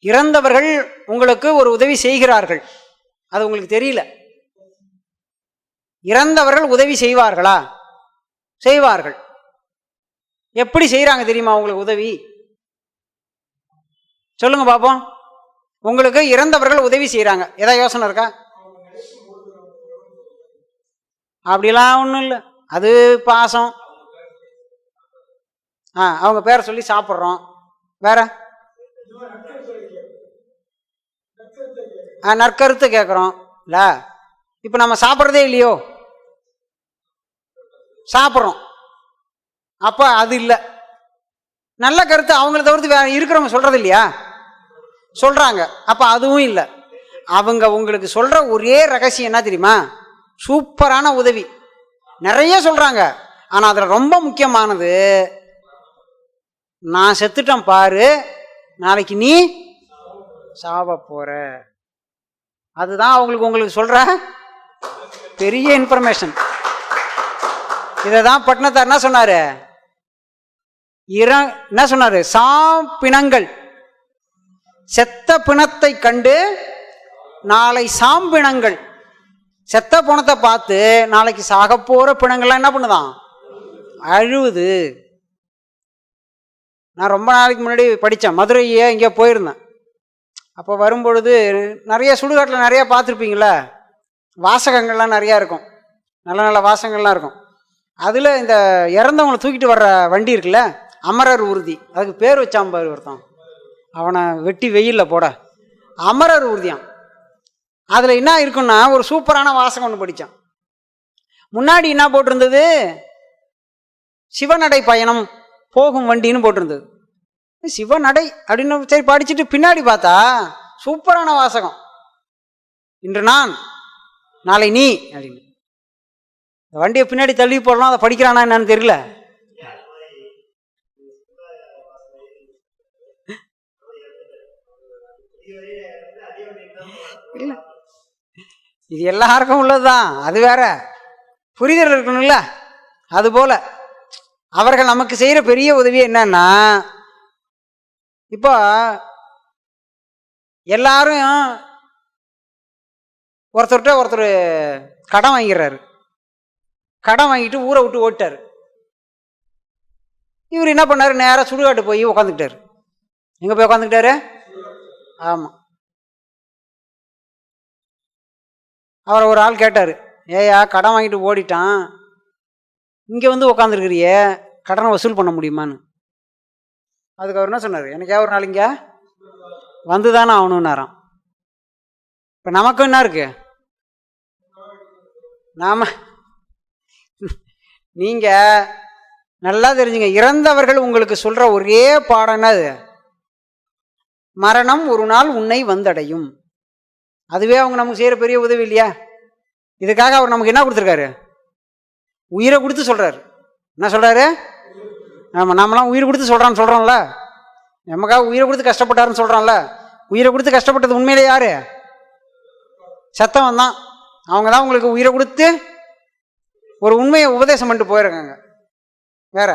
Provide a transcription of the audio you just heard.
இறந்தவர்கள் உங்களுக்கு ஒரு உதவி செய்கிறார்கள். அது உங்களுக்கு தெரியல. இறந்தவர்கள் உதவி செய்வார்களா? செய்வார்கள். எப்படி செய்கிறாங்க தெரியுமா உங்களுக்கு உதவி? சொல்லுங்க பாப்போம். உங்களுக்கு இறந்தவர்கள் உதவி செய்கிறாங்க ஏதாவது யோசனை இருக்கா? அப்படிலாம் ஒன்றும் இல்லை. அது பாசம். ஆ அவங்க பேரை சொல்லி சாப்பிட்றோம். வேற? ஆ நற்கருத்து கேட்குறோம் இல்லை? இப்போ நம்ம சாப்பிட்றதே இல்லையோ? சாப்பிட்றோம். அப்போ அது இல்லை. நல்ல கருத்து அவங்கள தவிர்த்து வேற இருக்கிறவங்க சொல்கிறது இல்லையா? சொல்கிறாங்க அப்போ அதுவும் இல்லை. அவங்க உங்களுக்கு சொல்கிற ஒரே ரகசியம் என்ன தெரியுமா? சூப்பரான உதவி. நிறைய சொல்கிறாங்க ஆனால் அதில் ரொம்ப முக்கியமானது நான் செத்துட்டேன் பாரு நாளைக்கு நீ சாவ போற. அதுதான் அவங்களுக்கு உங்களுக்கு சொல்ற பெரிய இன்ஃபர்மேஷன் இதை தான் பட்னத்தார் என்ன சொன்னாரு? இர என்ன சொன்னாரு? சாம்பிணங்கள் செத்த பிணத்தை கண்டு நாளை சாம்பிணங்கள் செத்த பிணத்தை பார்த்து நாளைக்கு சாக போற பிணங்கள்லாம் என்ன பண்ணுதான்? அழுவுது. நான் ரொம்ப நாளைக்கு முன்னாடி படித்தேன் மதுரையே இங்கே போயிருந்தேன். அப்போ வரும்பொழுது நிறைய சுடுகாட்டில் நிறையா பார்த்துருப்பீங்களே வாசகங்கள்லாம் நிறையா இருக்கும். நல்ல நல்ல வாசகங்கள்லாம் இருக்கும். அதில் இந்த இறந்தவங்களை தூக்கிட்டு வர்ற வண்டி இருக்குல்ல? அமரர் ஊர்தி. அதுக்கு பேர் வச்சான் பாரு ஒருத்தன். அவனை வெட்டி வெயிலில் போட. அமரர் ஊர்தியான் அதில் என்ன இருக்குன்னா ஒரு சூப்பரான வாசகம் ஒன்று படித்தான் முன்னாடி என்ன போட்டிருந்தது? சிவநடை பயணம் போகும் வண்டின்னு போட்டிருந்தது. சிவநடை அப்படின்னு சரி படிச்சுட்டு பின்னாடி பார்த்தா சூப்பரான வாசகம். இன்று நான் நாளை நீ அப்படின்னு. இந்த வண்டியை பின்னாடி தள்ளி போடலாம் அதை படிக்கிறானா என்னன்னு தெரியல. இல்லை. இது எல்லாருக்கும் உள்ளதுதான் அது வேற. புரிதல் இருக்கணும்ல? அது போல. அவர்கள் நமக்கு செய்கிற பெரிய உதவி என்னன்னா இப்போ எல்லாரும் ஒருத்தர்கிட்ட ஒருத்தர் கடன் வாங்கிடுறாரு கடன் வாங்கிட்டு ஊரை விட்டு ஓட்டார் இவர் என்ன பண்ணாரு? நேராக சுடுகாட்டு போய் உக்காந்துக்கிட்டார். எங்கே போய் உக்காந்துக்கிட்டாரு? ஆமாம் அவரை ஒரு ஆள் கேட்டார். ஏயா கடன் வாங்கிட்டு ஓடிட்டான். இங்கே வந்து உக்காந்துருக்கிறியே கடனை வசூல் பண்ண முடியுமான்னு? அதுக்கு அவர் என்ன சொன்னார்? எனக்கு ஒரு நாள் இங்கே வந்து தானே ஆகணும்னாராம். இப்போ நமக்கும் என்ன இருக்கு? நாம நீங்கள் நல்லா தெரிஞ்சுங்க. இறந்தவர்கள் உங்களுக்கு சொல்கிற ஒரே பாடம் என்னது? மரணம் ஒரு நாள் உன்னை வந்தடையும். அதுவே அவங்க நமக்கு செய்கிற பெரிய உதவி இல்லையா? இதுக்காக அவர் நமக்கு என்ன கொடுத்துருக்காரு? உயிரை கொடுத்து சொல்கிறாரு என்ன சொல்கிறாரு ஆமாம் நாமெல்லாம் உயிர் கொடுத்து சொல்கிறான்னு சொல்கிறோம்ல நமக்காக உயிரை கொடுத்து கஷ்டப்பட்டாருன்னு சொல்கிறான்ல உயிரை கொடுத்து கஷ்டப்பட்டது உண்மையிலே யார்? சத்தவன் தான். அவங்க தான் உங்களுக்கு உயிரை கொடுத்து ஒரு உண்மையை உபதேசம் பண்ணிட்டு போயிருக்காங்க. வேற?